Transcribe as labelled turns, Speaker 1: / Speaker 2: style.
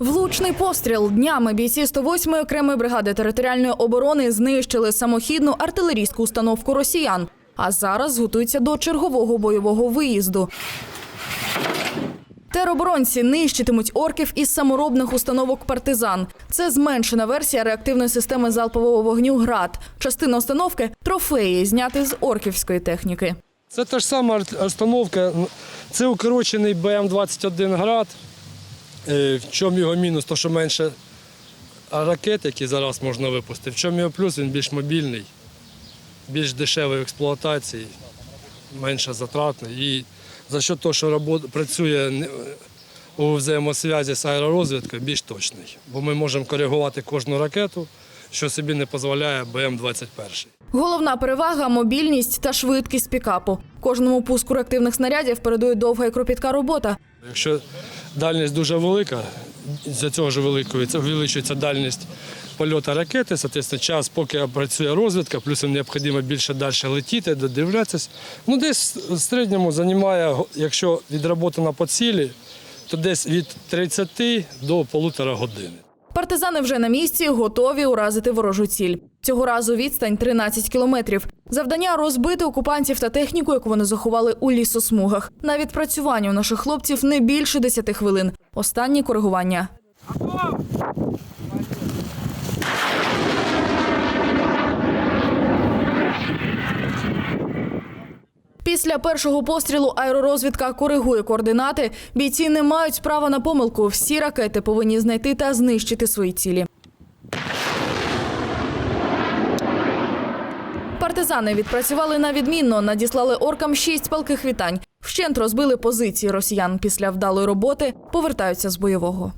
Speaker 1: Влучний постріл днями бійці 108-ї окремої бригади територіальної оборони знищили самохідну артилерійську установку росіян. А зараз готуються до чергового бойового виїзду. Тероборонці нищитимуть орків із саморобних установок партизан. Це зменшена версія реактивної системи залпового вогню ГРАД. Частина установки трофеї, зняти з орківської техніки.
Speaker 2: Це та ж сама установка. Це укорочений БМ-21 град. Е, В чому його мінус, то що менше ракет, які зараз можна випустити. В чому його плюс, він більш мобільний, більш дешевий в експлуатації, менше затратний. І за що того, що робот- працює у взаємосвязі з аеророзвідкою, більш точний. Бо ми можемо коригувати кожну ракету, що собі не дозволяє БМ-21.
Speaker 1: Головна перевага мобільність та швидкість пікапу. Кожному пуску реактивних снарядів передує довга і кропітка робота.
Speaker 2: Якщо дальність дуже велика, за цього ж великої це увеличується дальність польоту ракети, соответственно, час, поки працює розвідка, плюс їм необхідно більше далі летіти, додивлятися. Ну, десь в середньому займає, якщо відроботано по цілі, то десь від 30 до полутора години.
Speaker 1: Партизани вже на місці, готові уразити ворожу ціль. Цього разу відстань 13 кілометрів. Завдання розбити окупантів та техніку, яку вони заховали у лісосмугах. На відпрацювання у наших хлопців не більше 10 хвилин. Останні коригування. Після першого пострілу аеророзвідка коригує координати. Бійці не мають права на помилку. Всі ракети повинні знайти та знищити свої цілі. Партизани відпрацювали на відмінно, надіслали оркам шість палких вітань. Вщент розбили позиції росіян. Після вдалої роботи повертаються з бойового.